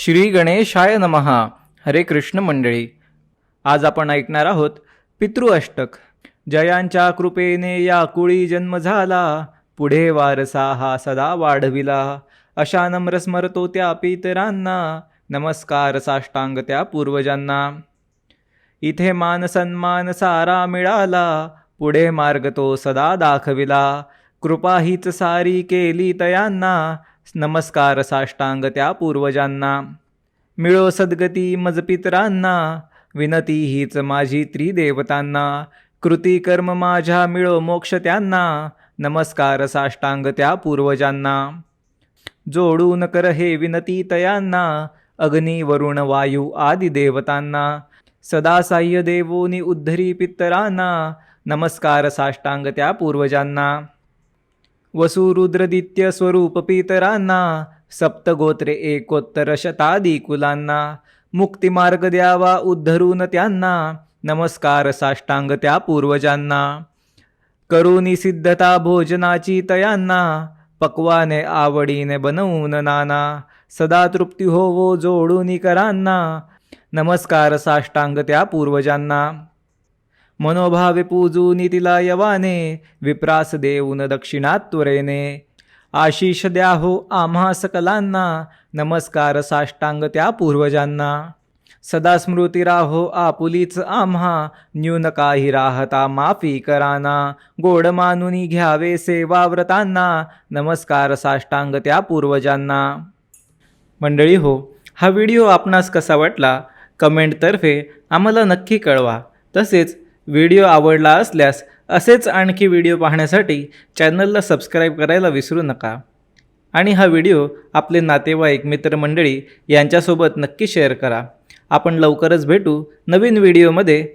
श्री गणेशाय नमहा हरे कृष्ण मंडळी. आज आपण ऐकणार आहोत पितृ अष्टक. जयांच्या कृपेने या कुळी जन्म झाला. पुढे वारसा हा सदा वाढविला. अशा नम्र स्मरतो त्या पितरांना. नमस्कार साष्टांग त्या पूर्वजांना. इथे मान सन्मान सारा मिळाला. पुढे मार्ग तो सदा दाखविला. कृपा हीच सारी केली तयांना. नमस्कार साष्टांग त्या पूर्वजांना. मिळो सद्गती मज पितरांना विनती हीच माझी त्रिदेवतांना. कृती कर्म माझ्या मिळो मोक्ष त्यांना. नमस्कार साष्टांग त्या पूर्वजांना. जोडून कर हे विनती तयांना. अग्नी वरुण वायू आदी देवतांना. सदा साह्य देवोनी उद्धरी पितरांना. नमस्कार साष्टांग त्या पूर्वजांना. वसुरुद्रदित्य स्वरूप पितरांना सप्तगोत्रे एकोत्तर शतादी कुलांना मुक्तिमार्ग द्यावा उद्धरून त्यांना नमस्कार साष्टांग त्या पूर्वजांना करुणी सिद्धता भोजनाची तयांना पक्वाने आवडीने बनवून नाना सदा तृप्ती होवो जोडून करांना नमस्कार साष्टांग त्या पूर्वजांना. मनोभावे पूजून तिला यवाने विप्रास देऊन दक्षिणात त्वरेने आशिष द्या हो आम्हा सकलांना नमस्कार साष्टांग त्या पूर्वजांना सदा स्मृती राहो आपुलीच आम्हा न्यून काही राहता माफी कराना गोड मानुनी घ्यावे सेवा व्रतांना नमस्कार साष्टांग त्या पूर्वजांना मंडळी हो हा व्हिडिओ आपणास कसा वाटला कमेंटतर्फे आम्हाला नक्की कळवा तसेच व्हिडिओ आवडला असल्यास असेच आणखी व्हिडिओ पाहण्यासाठी चॅनलला सबस्क्राईब करायला विसरू नका. आणि हा व्हिडिओ आपले नातेवाईक मित्रमंडळी यांच्यासोबत नक्की शेअर करा. आपण लवकरच भेटू नवीन व्हिडिओमध्ये.